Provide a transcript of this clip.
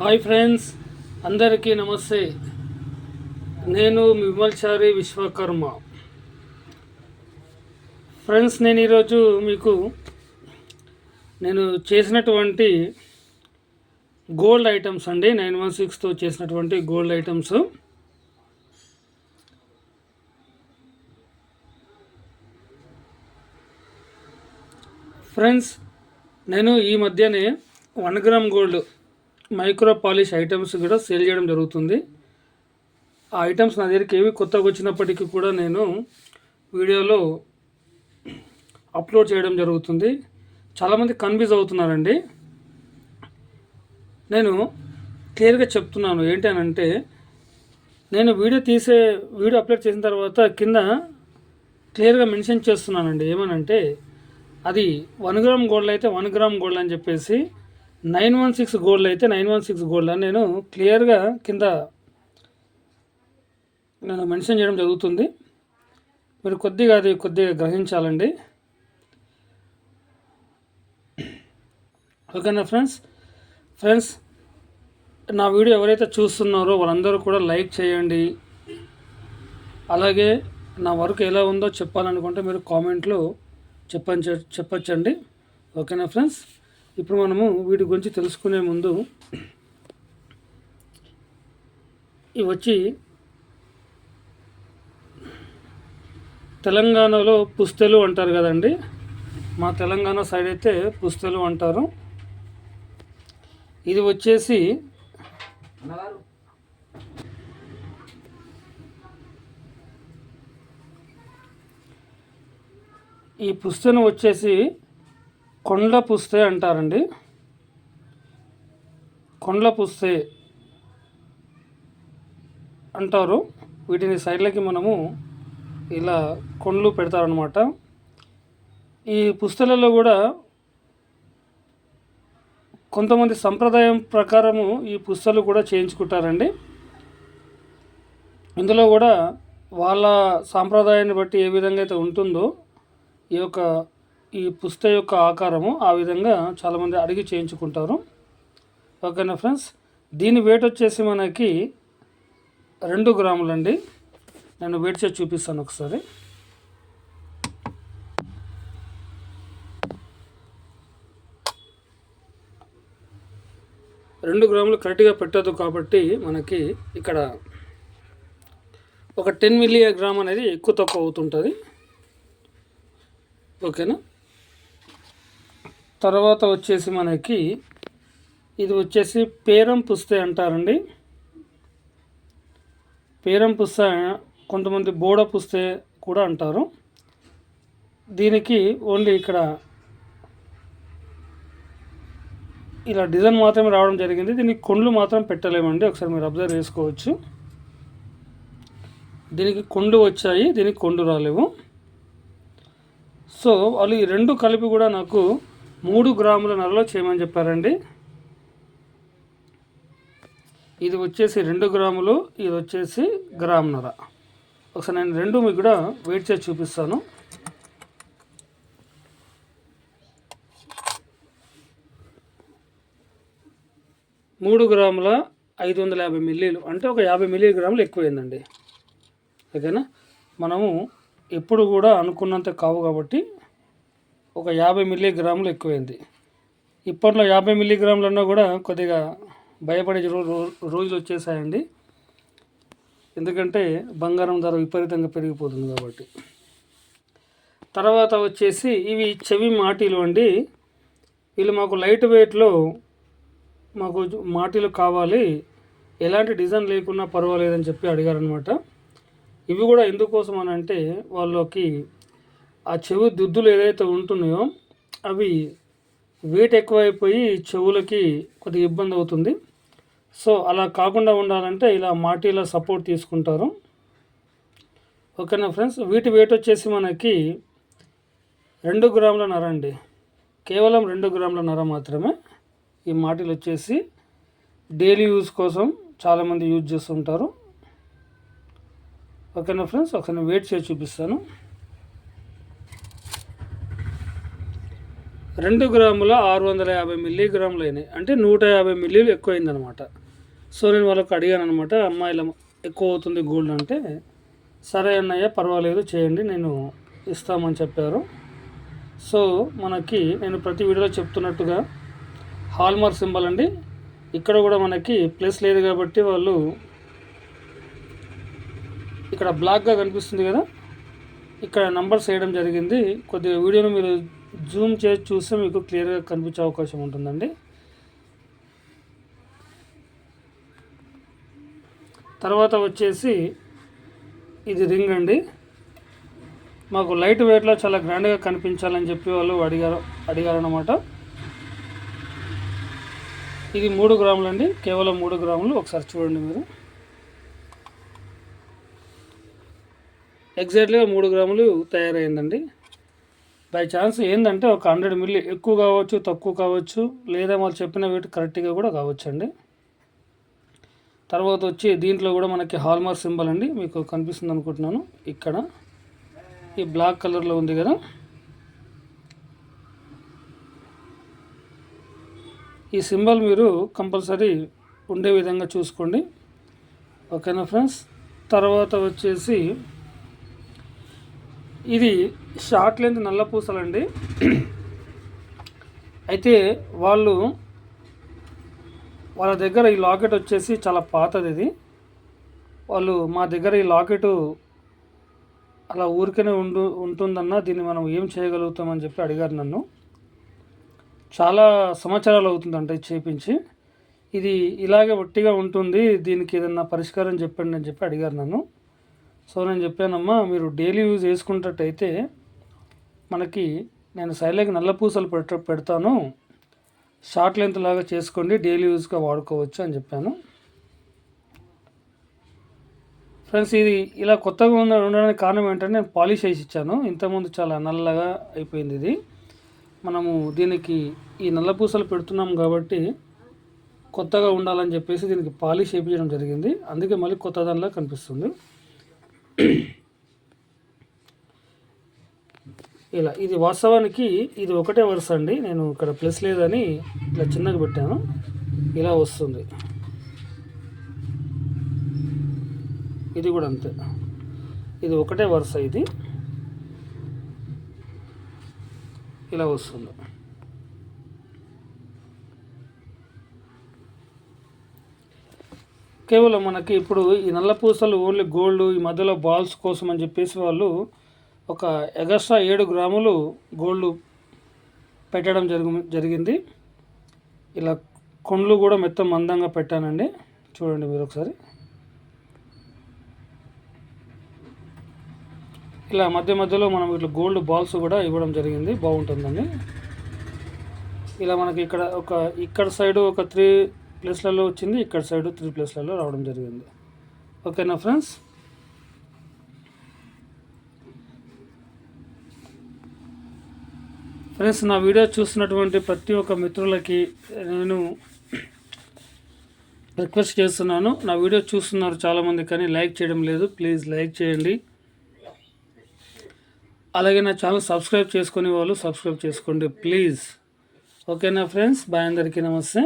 Hi friends అందరికీ నమస్తే. నేను విమల్చారి విశ్వకర్మ. ఫ్రెండ్స్ నేను ఈరోజు మీకు నేను చేసినటువంటి గోల్డ్ ఐటమ్స్ అండి నైన్ వన్ సిక్స్తో చేసినటువంటి గోల్డ్ ఐటమ్స్. ఫ్రెండ్స్ నేను ఈ మధ్యనే one gram gold micro polish items కూడా సేల్ చేయడం జరుగుతుంది. ఆ ఐటమ్స్ నా దగ్గరికి ఏవి కొత్తగా వచ్చినప్పటికీ కూడా నేను వీడియోలో అప్లోడ్ చేయడం జరుగుతుంది. చాలామంది కన్ఫ్యూజ్ అవుతున్నారండి. నేను క్లియర్గా చెప్తున్నాను ఏంటి అని అంటే నేను వీడియో తీసే వీడియో అప్లోడ్ చేసిన తర్వాత కింద క్లియర్గా మెన్షన్ చేస్తున్నానండి. ఏమనంటే అది వన్ గ్రామ్ గోల్డ్ అయితే వన్ గ్రామ్ గోల్డ్ అని చెప్పేసి నైన్ వన్ సిక్స్ గోల్డ్ అయితే నైన్ వన్ సిక్స్ గోల్డ్ అని నేను క్లియర్గా కింద నేను మెన్షన్ చేయడం జరుగుతుంది. మీరు కొద్దిగా అది కొద్దిగా గ్రహించాలండి. ఓకేనా ఫ్రెండ్స్? ఫ్రెండ్స్ నా వీడియో ఎవరైతే చూస్తున్నారో వాళ్ళందరూ కూడా లైక్ చేయండి. అలాగే నా వర్క్ ఎలా ఉందో చెప్పాలనుకుంటే మీరు కామెంట్లో చెప్పంచ చెప్పచ్చండి. ఓకేనా ఫ్రెండ్స్? ఇప్పుడు మనము వీటి గురించి తెలుసుకునే ముందు ఇవి వచ్చి తెలంగాణలో పుస్తెలు అంటారు కదండి. మా తెలంగాణ సైడ్ అయితే పుస్తెలు అంటారు. ఇది వచ్చేసి ఈ పుస్తను వచ్చేసి కొండ పుస్తే అంటారండి. కొండల పుస్తే అంటారు. వీటిని సైడ్లకి మనము ఇలా కొండలు పెడతారనమాట ఈ పుస్తలలో కూడా కొంతమంది సంప్రదాయం ప్రకారము ఈ పుస్తలు కూడా చేయించుకుంటారండి. ఇందులో కూడా వాళ్ళ సాంప్రదాయాన్ని బట్టి ఏ విధంగా అయితే ఉంటుందో ఈ యొక్క ఈ పుస్త యొక్క ఆకారము ఆ విధంగా చాలామంది అడిగి చేయించుకుంటారు. ఓకేనా ఫ్రెండ్స్? దీని వెయిట్ వచ్చేసి మనకి రెండు గ్రాములండి. నేను వెయిట్ చేసి చూపిస్తాను ఒకసారి. రెండు గ్రాములు కరెక్ట్గా పెట్టదు కాబట్టి మనకి ఇక్కడ ఒక టెన్ మిల్లీ గ్రామ్ అనేది ఎక్కువ తక్కువ అవుతుంటుంది. ఓకేనా? తర్వాత వచ్చేసి మనకి ఇది వచ్చేసి పేరం పుస్తే అంటారండి. పేరం పుస్త కొంతమంది బోడ పుస్తే కూడా అంటారు. దీనికి ఓన్లీ ఇక్కడ ఇలా డిజైన్ మాత్రమే రావడం జరిగింది. దీనికి కొండ్లు మాత్రం పెట్టలేమండి. ఒకసారి మీరు అబ్జర్వ్ చేసుకోవచ్చు. దీనికి కొండు వచ్చాయి. దీనికి కొండు రాలేవు. సో వాళ్ళు ఈ రెండు కలిపి కూడా నాకు మూడు గ్రాముల నరలో చేయమని చెప్పారండి. ఇది వచ్చేసి రెండు గ్రాములు ఇది వచ్చేసి గ్రామ్ నర. ఒకసారి నేను రెండు మీకు కూడా వెయిట్ చేసి చూపిస్తాను. మూడు గ్రాముల ఐదు వందల యాభై మిల్లీలు అంటే ఒక యాభై మిల్లీ గ్రాములు ఎక్కువైందండి. ఓకేనా? మనము ఎప్పుడు కూడా అనుకున్నంత కావు కాబట్టి ఒక యాభై మిల్లీగ్రాములు ఎక్కువైంది. ఇప్పట్లో యాభై మిల్లీగ్రాములన్నా కూడా కొద్దిగా భయపడే రో- రోజులు వచ్చేసాయండి. ఎందుకంటే బంగారం ధర విపరీతంగా పెరిగిపోతుంది కాబట్టి. తర్వాత వచ్చేసి ఇవి చెవి మాటీలు అండి. వీళ్ళు మాకు లైట్ వెయిట్లో మాకు మాటీలు కావాలి. ఎలాంటి డిజైన్ లేకున్నా పర్వాలేదని చెప్పి అడిగారనమాట ఇవి కూడా ఎందుకోసం అని అంటే వాళ్ళకి ఆ చెవి దుద్దులు ఏదైతే ఉంటున్నాయో అవి వెయిట్ ఎక్కువైపోయి చెవులకి కొద్దిగా ఇబ్బంది అవుతుంది. సో అలా కాకుండా ఉండాలంటే ఇలా మాటీల సపోర్ట్ తీసుకుంటారు. ఓకేనా ఫ్రెండ్స్? వీటి వెయిట్ వచ్చేసి మనకి రెండు గ్రాముల నర అండి. కేవలం రెండు గ్రాముల నర మాత్రమే ఈ మాటీలు వచ్చేసి డైలీ యూజ్ కోసం చాలామంది యూజ్ చేస్తుంటారు. ఓకేనా ఫ్రెండ్స్? ఒకసారి వెయిట్ చేసి చూపిస్తాను. రెండు గ్రాముల ఆరు వందల యాభై మిల్లీగ్రాములు అయినాయి. అంటే నూట యాభై మిల్లీలు ఎక్కువైందనమాట సో నేను వాళ్ళకి అడిగాను అనమాట అమ్మాయిల ఎక్కువ అవుతుంది గోల్డ్ అంటే సరే అన్నయ్య పర్వాలేదు చేయండి నేను ఇస్తామని చెప్పారు. సో మనకి నేను ప్రతి వీడియోలో చెప్తున్నట్టుగా హాల్మార్క్ సింబల్ అండి. ఇక్కడ కూడా మనకి ప్లస్ లేదు కాబట్టి వాళ్ళు ఇక్కడ బ్లాక్గా కనిపిస్తుంది కదా ఇక్కడ నంబర్స్ వేయడం జరిగింది. కొద్దిగా వీడియోను మీరు జూమ్ చేసి చూస్తే మీకు క్లియర్గా కనిపించే అవకాశం ఉంటుందండి. తర్వాత వచ్చేసి ఇది రింగ్ అండి. మాకు లైట్ వెయిట్లో చాలా గ్రాండ్గా కనిపించాలని చెప్పి వాళ్ళు అడిగారు అడిగారనమాట ఇది మూడు గ్రాములు అండి కేవలం మూడు గ్రాములు. ఒకసారి చూడండి మీరు. ఎగ్జాక్ట్లీగా మూడు గ్రాములు తయారైందండి. బై ఛాన్స్ ఏంటంటే ఒక హండ్రెడ్ మిల్లీ ఎక్కువ కావచ్చు తక్కువ కావచ్చు లేదా వాళ్ళు చెప్పిన వీటి కరెక్ట్గా కూడా కావచ్చు అండి తర్వాత వచ్చి దీంట్లో కూడా మనకి హాల్మార్క్ సింబల్ అండి మీకు కనిపిస్తుంది అనుకుంటున్నాను. ఇక్కడ ఈ బ్లాక్ కలర్లో ఉంది కదా. ఈ సింబల్ మీరు కంపల్సరీ ఉండే విధంగా చూసుకోండి. ఓకేనా ఫ్రెండ్స్? తర్వాత వచ్చేసి ఇది షార్ట్ లెంత్ నల్ల పూసలండి. అయితే వాళ్ళు వాళ్ళ దగ్గర ఈ లాకెట్ వచ్చేసి చాలా పాతది ఇది. వాళ్ళు మా దగ్గర ఈ లాకెట్ అలా ఊరికనే ఉండు ఉంటుందన్న దీన్ని మనం ఏం చేయగలుగుతామని చెప్పి అడిగారు నన్ను. చాలా సంవత్సరాలు అవుతుందంట ఇది చేపించి. ఇది ఇలాగే ఒట్టిగా ఉంటుంది దీనికి ఏదన్నా పరిష్కారం చెప్పండి అని చెప్పి అడిగారు నన్ను. సో నేను చెప్పానమ్మా మీరు డైలీ యూజ్ చేసుకున్నట్టయితే మనకి నేను శైలికి నల్ల పూసలు పెట్ట పెడతాను. షార్ట్ లెంత్ లాగా చేసుకోండి. డైలీ యూజ్గా వాడుకోవచ్చు అని చెప్పాను. ఫ్రెండ్స్ ఇది ఇలా కొత్తగా ఉన్న ఉండడానికి కారణం ఏంటంటే నేను పాలిష్ వేసి ఇచ్చాను. ఇంతకుముందు చాలా నల్లగా అయిపోయింది ఇది. మనము దీనికి ఈ నల్ల పూసలు పెడుతున్నాం కాబట్టి కొత్తగా ఉండాలని చెప్పేసి దీనికి పాలిష్ వేయించడం జరిగింది. అందుకే మళ్ళీ కొత్త దానిలా కనిపిస్తుంది. ఇలా ఇది వాస్తవానికి ఇది ఒకటే వరుస అండి. నేను ఇక్కడ ప్లస్ లేదని ఇట్లా చిన్నగా పెట్టాను. ఇలా వస్తుంది. ఇది కూడా అంతే. ఇది ఒకటే వరుస ఇది. ఇలా వస్తుంది. కేవలం మనకి ఇప్పుడు ఈ నల్ల పూసలు ఓన్లీ గోల్డ్ ఈ మధ్యలో బాల్స్ కోసం అని చెప్పేసి వాళ్ళు ఒక ఎగస్ట్రా ఏడు గ్రాములు గోల్డ్ పెట్టడం జరిగి జరిగింది. ఇలా కొండ్లు కూడా మెత్తం మందంగా పెట్టానండి. చూడండి మీరు ఒకసారి. ఇలా మధ్య మధ్యలో మనం ఇట్లా గోల్డ్ బాల్స్ కూడా ఇవ్వడం జరిగింది. బాగుంటుందండి. ఇలా మనకి ఇక్కడ ఒక ఇక్కడ సైడు ఒక త్రీ ప్లేస్లలో వచ్చింది. ఇక్కడ సైడ్ త్రీ ప్లేస్లలో రావడం జరిగింది. ఓకేనా ఫ్రెండ్స్? ఫ్రెండ్స్ నా వీడియో చూస్తున్నటువంటి ప్రతి ఒక్క మిత్రులకి నేను రిక్వెస్ట్ చేస్తున్నాను. నా వీడియో చూస్తున్నారు చాలామంది కానీ లైక్ చేయడం లేదు. ప్లీజ్ లైక్ చేయండి. అలాగే నా ఛానల్ సబ్స్క్రైబ్ చేసుకునే వాళ్ళు సబ్స్క్రైబ్ చేసుకోండి. ప్లీజ్ ఓకేనా ఫ్రెండ్స్ బాయ్ అందరికీ. నమస్తే.